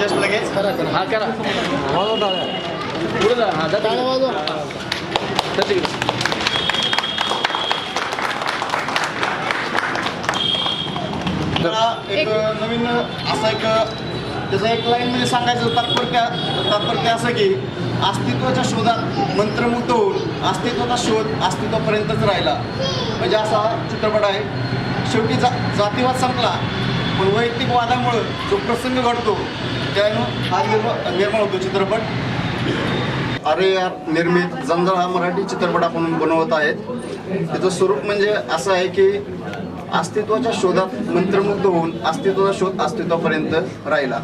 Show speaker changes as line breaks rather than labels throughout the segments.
Request लगेच
करा करा. हा करा. पुढे जा. हा जा.
टाळ्या वाजवा?
तिकडे.
मला एक नवीन असं एक त्याचं एक लाईन मध्ये सांगायचं तात्पर्य तात्पर्य असं की अस्तित्वाच्या शोधात मंत्रमुग्ध होऊन अस्तित्वाचा शोध अस्तित्वापर्यंतच राहिला. म्हणजे असा चित्रपट आहे. शेवटी जा जातीवाद संपला पण वैयक्तिक वादामुळं जो प्रसंग घडतो त्यानं हा निर्माण निर्माण होतो चित्रपट. अरे यार निर्मित जंजाळ हा मराठी चित्रपट आपण बनवत आहेत. त्याचं स्वरूप म्हणजे असं आहे की अस्तित्वाच्या शोधात मंत्रमुग्ध होऊन अस्तित्वाचा शोध अस्तित्वापर्यंत राहिला.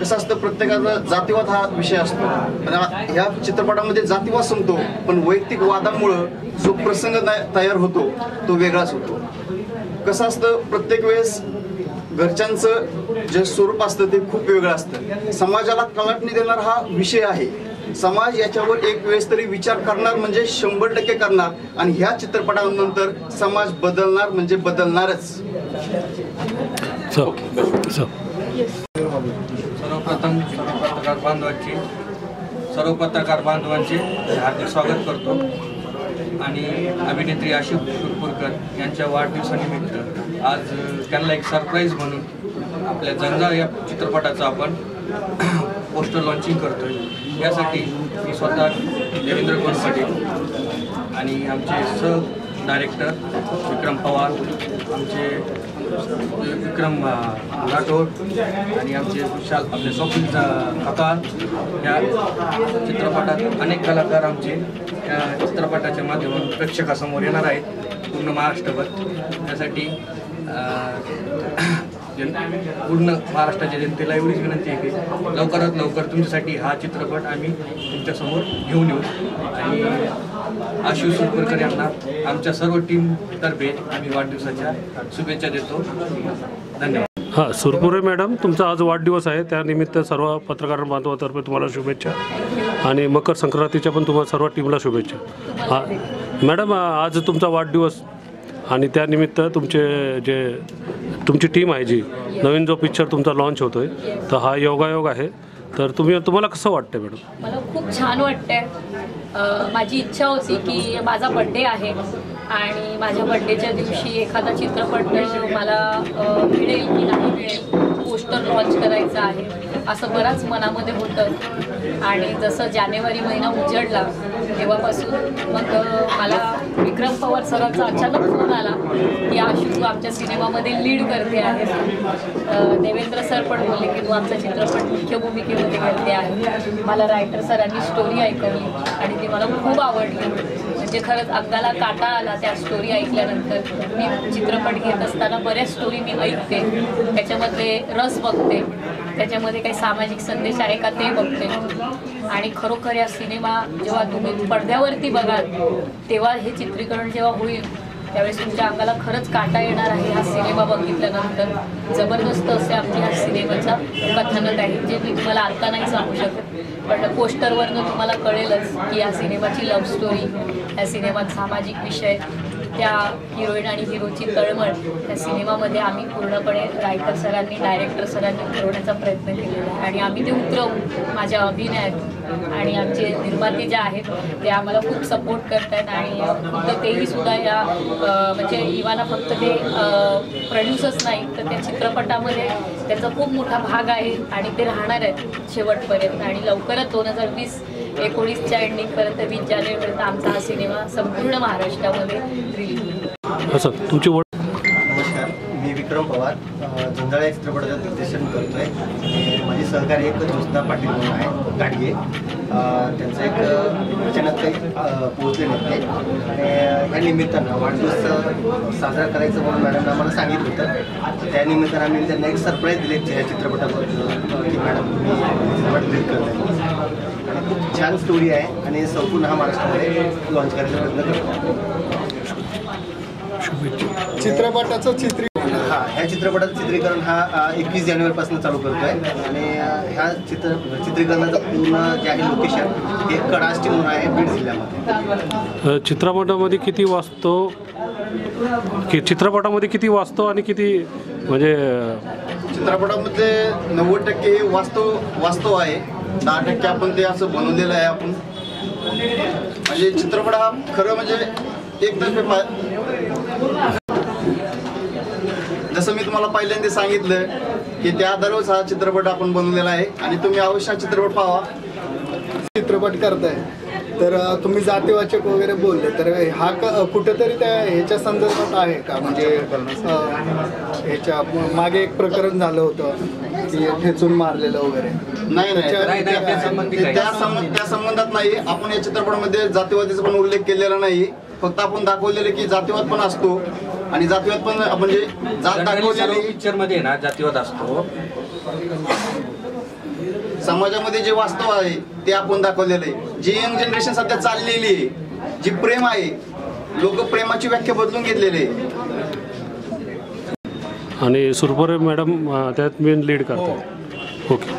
कसं असतं प्रत्येकाचा जातीवाद हा विषय असतो. आणि ह्या चित्रपटामध्ये जातीवाद संपतो पण वैयक्तिक वादामुळं जो प्रसंग ना- तयार होतो तो वेगळाच होतो. कसं असतं प्रत्येक वेळेस घरच्यांचं जे स्वरूप असतं ते खूप वेगळं असतं. समाजाला कलाटणी देणार हा विषय आहे. समाज याच्यावर एक वेळेस तरी विचार करणार म्हणजे शंभर टक्के करणार आणि ह्या चित्रपटानंतर समाज बदलणार म्हणजे बदलणारच.
सर्वप्रथम सर्व पत्रकार बांधवांचे सर्व पत्रकार बांधवांचे हार्दिक स्वागत करतो. आणि अभिनेत्री आशिफ सुरपूरकर यांच्या वाढदिवसानिमित्त आज त्यांना एक सरप्राईज म्हणून आपल्या जंजाळ या चित्रपटाचं आपण पोस्टर लॉन्चिंग करतोय. यासाठी मी स्वतः देवेंद्र गोडपटे आणि आमचे स डायरेक्टर विक्रम पवार आमचे विक्रम राठोड आणि आमचे विशाल आपले स्वप्न कतार या चित्रपटात अनेक कलाकार आमचे या चित्रपटाच्या माध्यमातून प्रेक्षकासमोर येणार आहेत. पूर्ण महाराष्ट्रभर. त्यासाठी पूर्ण महाराष्ट्राच्या जनतेला एवढीच विनंती आहे की लवकरात लवकर तुमच्यासाठी हा चित्रपट आम्ही तुमच्यासमोर घेऊन येऊ. आणि आशिव सुरपूरकर यांना आमच्या सर्व टीमतर्फे आम्ही वाढदिवसाच्या शुभेच्छा देतो. धन्यवाद.
हां सुरपुरे मॅडम तुमचा आज वाढदिवस आहे. त्यानिमित्त सर्व पत्रकार बांधवातर्फे तुम्हाला शुभेच्छा. आणि मकर संक्रांतीच्या पण तुम्हाला सर्व टीमला शुभेच्छा. हां मॅडम आज तुमचा वाढदिवस आणि त्यानिमित्त तुमचे जे तुमची टीम आहे जी नवीन जो पिक्चर तुमचा लॉन्च होतो आहे तर हा योगायोग आहे. तर तुम्ही तुम्हाला कसं वाटतं मॅडम?
मला खूप छान वाटतंय. माझी इच्छा होती की माझा बड्डे आहे आणि माझ्या बड्डेच्या दिवशी एखादा चित्रपट मला मिळेल की नाही मिळेल. पोस्टर लॉन्च करायचं आहे. असं बराच मनामध्ये होतं. आणि जसं जानेवारी महिना उजडला तेव्हापासून मग मला विक्रम पवार सरांचा अचानक फोन आला की आशू तू आमच्या सिनेमामध्ये लीड करते आहे देवेंद्र सर पण बोलले की तू आमचा चित्रपट मुख्य भूमिकेमध्ये करते आहे. मला रायटर सरांनी स्टोरी ऐकवली आणि ती मला खूप आवडली. म्हणजे खरंच अंगाला काटा आला त्या स्टोरी ऐकल्यानंतर. मी चित्रपट घेत असताना बऱ्याच स्टोरी मी ऐकते. त्याच्यामधले रस बघते. त्याच्यामध्ये काही सामाजिक संदेश आहे का ते बघते. आणि खरोखर या सिनेमा जेव्हा तुम्ही पडद्यावरती बघाल तेव्हा हे चित्रीकरण जेव्हा होईल त्यावेळेस तुमच्या अंगाला खरंच काटा येणार आहे हा सिनेमा बघितल्यानंतर. जबरदस्त असे आमच्या ह्या सिनेमाचा कथानक आहे जे मी तुम्हाला आत्ता नाही सांगू शकत. पण पोस्टरवरनं तुम्हाला कळेलच की या सिनेमाची लव्ह स्टोरी या सिनेमात सामाजिक विषय त्या हिरोईन आणि हिरोची तळमळ त्या सिनेमामध्ये आम्ही पूर्णपणे रायटर सरांनी डायरेक्टर सरांनी उतरवण्याचा प्रयत्न केलेला आहे. आणि आम्ही ते उतरवू माझ्या अभिनयात. आणि आमचे निर्माते जे आहेत ते आम्हाला खूप सपोर्ट करत आहेत आणि फक्त तेही सुद्धा या म्हणजे इवाना फक्त ते प्रोड्युसर्स नाही तर त्या चित्रपटामध्ये त्याचा खूप मोठा भाग आहे आणि ते राहणार आहेत शेवटपर्यंत. आणि लवकरच दोन हजार वीस एकोणीसच्या एंडिंगपर्यंत वीस जानेवारीपर्यंत आमचा हा सिनेमा संपूर्ण महाराष्ट्रामध्ये रिलीज होईल
असं तुमची
नमस्कार मी विक्रम पवार. अ, झुंजाळा या चित्रपटाचं दिग्दर्शन करतोय. आणि माझे सहकारी एक ज्योत्ना पाटील म्हणून आहे गाडगे. अ, त्यांचं एक अचानक काही पोहोचले नव्हते आणि ह्या निमित्तानं वाढदिवस साजरा करायचं म्हणून मॅडमनं आम्हाला सांगितलं होतं. त्या निमित्तानं आम्ही त्यांना एक सरप्राईज दिले या चित्रपटाबद्दल की मॅडम तुम्ही चित्रपट लीड करताय. आणि खूप छान स्टोरी आहे आणि संपूर्ण हा महाराष्ट्रामध्ये लॉन्च करायचा प्रयत्न करतो.
चित्रपटाचं चित्री
हा ह्या चित्रपटाचं चित्रीकरण हा एकवीस जानेवारीपासून चालू करतोय. आणि अ, ह्या चित्र चित्रीकरणाचं पूर्ण जे आहे लोकेशन हे कडाष्टी म्हणून आहे बीड जिल्ह्यामध्ये.
चित्रपटामध्ये किती वाजतो? की चित्रपटामध्ये किती वास्तव आणि किती म्हणजे
चित्रपटामध्ये नव्वद टक्के वास्तव वास्तव आहे. दहा टक्के आपण ते असं बनवलेलं आहे आपण. म्हणजे चित्रपट हा खरं म्हणजे एकतर्फे जसं मी तुम्हाला पहिल्यांदा सांगितलं की त्या आधारावर हा चित्रपट आपण बनवलेला आहे. आणि तुम्ही अवश्य हा चित्रपट पाहा.
चित्रपट करताय. तर तुम्ही जातीवाचक वगैरे बोलले तर हा क कुठेतरी त्या ह्याच्या संदर्भात आहे का? म्हणजे ह्याच्या मागे एक प्रकरण झालं होतं की ठेचून मारलेलं वगैरे.
नाही नाही
त्या संबंधी काही.
त्या संबंध त्या संबंधात नाही. आपण या चित्रपटामध्ये जातीवादीचा पण उल्लेख केलेला नाही. फक्त आपण दाखवलेलं की जातीवाद पण असतो आणि जातीवाद पण म्हणजे जात
सर्व
दाखवलेली
पिक्चरमध्ये ना जातीवाद असतो.
समाजामध्ये जे वास्तव आहे ते आपण दाखवलेलं आहे. जी यंग जनरेशन सध्या चाललेली आहे जी प्रेम आहे लोक प्रेमाची व्याख्या बदलून घेतलेली आहे.
आणि सुरपरे मॅडम त्यात मेन लीड करतात. ओके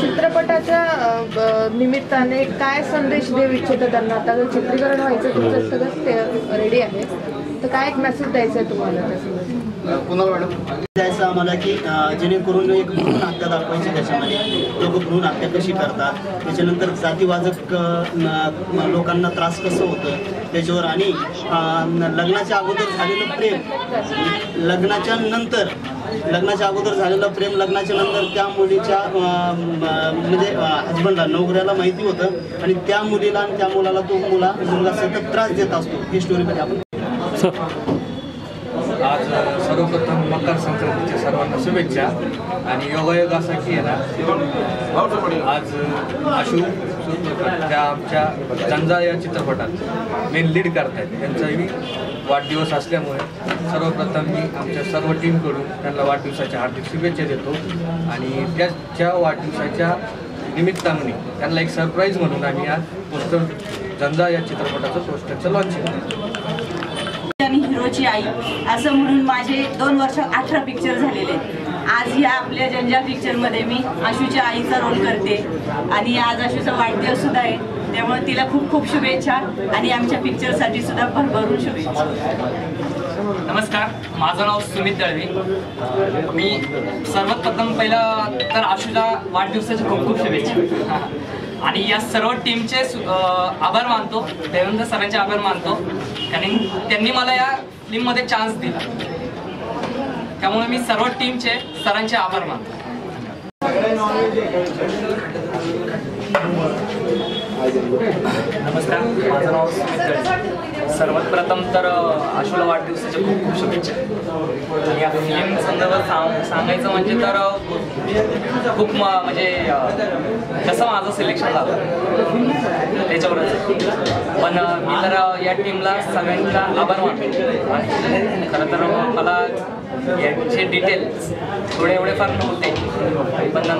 चित्रपटाच्या निमित्ताने काय संदेश देऊ इच्छितं त्यांना? आता जर चित्रीकरण व्हायचं तुमचं सगळं रेडी आहे. तर काय एक मेसेज द्यायचा आहे तुम्हाला
कुणाल मॅडम?
द्यायचं आम्हाला की जेणेकरून एक भ्रूण हत्या दाखवायची त्याच्यामध्ये. लोक भ्रूण हत्या कशी करतात त्याच्यानंतर न- लोकांना त्रास कसं होतं त्याच्यावर आणि लग्नाच्या अगोदर झालेलं प्रेम लग्नाच्या नंतर लग्नाच्या अगोदर झालेलं प्रेम लग्नाच्या नंतर त्या मुलीच्या म्हणजे हजबंडला नोकऱ्याला माहिती होतं आणि त्या मुलीला आणि त्या मुलाला तो मुला मुलगा सतत त्रास देत असतो. ही स्टोरीमध्ये आपण
सर
आज सर्वप्रथम मकर संक्रांतीच्या सर्वांना शुभेच्छा आणि योगायोग असा की आहे ना आज आशू त्या आमच्या जंजा या चित्रपटात मेन लीड करतायत. त्यांचाही वाढदिवस असल्यामुळे सर्वप्रथम मी आमच्या सर्व टीमकडून त्यांना वाढदिवसाच्या हार्दिक शुभेच्छा देतो. आणि त्याच्या वाढदिवसाच्या निमित्ताने त्यांना एक सरप्राईज म्हणून आम्ही आज पोस्टर जंजा या चित्रपटाचं पोस्टरचं लॉन्च केलं
आई. असं म्हणून माझे दोन वर्ष अठरा पिक्चर झालेले आहेत. आज या आपल्या जंजा पिक्चरमध्ये मी आशूच्या आईचा रोल करते. आणि आज आशूचा वाढदिवस सुद्धा आहे. त्यामुळे तिला खूप खूप शुभेच्छा. आणि आमच्या पिक्चरसाठी सुद्धा भरभरून शुभेच्छा.
नमस्कार. माझं नाव सुमित दळवी. मी सर्वात प्रथम पहिला तर आशूला वाढदिवसाच्या खूप खूप शुभेच्छा. आणि या सर्व टीमचे आभार मानतो. देवेंद्र सरांचे आभार मानतो. कारण त्यांनी मला या फिल्ममध्ये चान्स दिला. त्यामुळे मी सर्व टीमचे सरांचे आभार मानतो. नमस्कार माझं नाव सुमित सर्वात प्रथम तर अ, आशूला वाढदिवसाच्या खूप खूप शुभेच्छा. आणि या फिल्म संदर्भात सांग सांगायचं म्हणजे तर खूप म- म्हणजे कसं माझं सिलेक्शन झालं? त्याच्यावरच. पण मी तर या टीमला सगळ्यांचा आभार मानतो. आणि खरं तर मला याचे डिटेल्स थोडे एवढे फार नव्हते.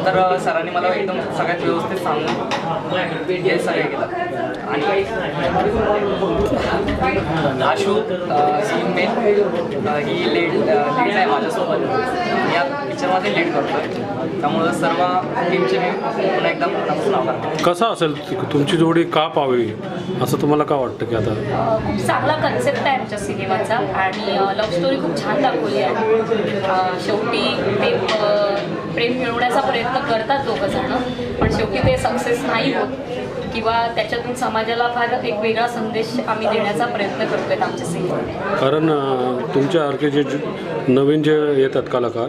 नंतर सरांनी मला एकदम सगळ्यात व्यवस्थित सांगून हे सगळे केलं. आणि आशू ही मेन ही लीड लीड आहे माझ्यासोबत. मी या पिक्चरमध्ये लीड करतोय. त्यामुळं सर्व टीमचे मी पुन्हा एकदा मनापासून आभार मानतो.
कसं असेल तुमची जोडी का पाहावी? असं तुम्हाला का वाटतं की आता?
खूप चांगला कन्सेप्ट आहे आमच्या सिनेमाचा आणि लव्ह स्टोरी खूप छान दाखवली आहे. शेवटी ते प्रेम मिळवण्याचा प्रयत्न करतात दोघं जण. पण शेवटी ते सक्सेस नाही होत. किंवा त्याच्यातून समाजाला फार एक वेगळा संदेश आम्ही देण्याचा प्रयत्न करतोय आमच्या सिनेमात
कारण तुमच्या तुमच्यासारखे जे नवीन जे येतात कलाकार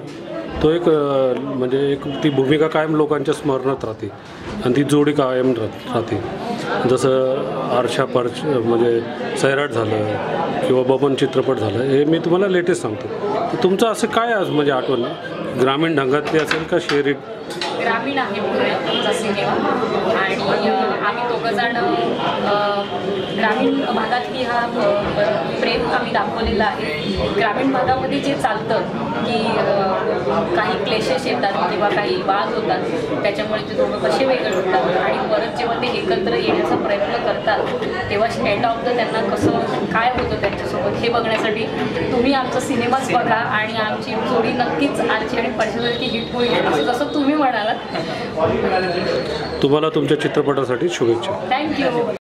तो एक म्हणजे एक ती भूमिका कायम लोकांच्या स्मरणात राहते आणि ती जोडी कायम राहते जसं आरशा परश म्हणजे सैराट झालं किंवा बबन चित्रपट झालं हे मी तुम्हाला लेटेस्ट सांगतो. तुमचं असं काय आज म्हणजे आठवण? ग्रामीण ढंगातली असेल का शहरी?
ग्रामीण आहे आम्ही दोघंजण ग्रामीण भागातली हा प्रेम आम्ही दाखवलेला आहे. ग्रामीण भागामध्ये जे चालतं की काही क्लेशेस येतात किंवा काही वाद होतात त्याच्यामुळे ते दोघं कसे वेगळे होतात आणि परत जेव्हा ते एकत्र येण्याचा प्रयत्न करतात तेव्हा स्टँड ऑफ द त्यांना कसं काय होतं त्यांच्यासोबत हे बघण्यासाठी तुम्ही आमचा सिनेमाच बघा आणि आमची जोडी नक्कीच आमची आणि पर्सनॅलिटी हिट होईल असं जसं तुम्ही म्हणालात.
तुम्हाला तुमच्या चित्रपटासाठी शुभेच्छा.
थँक्यू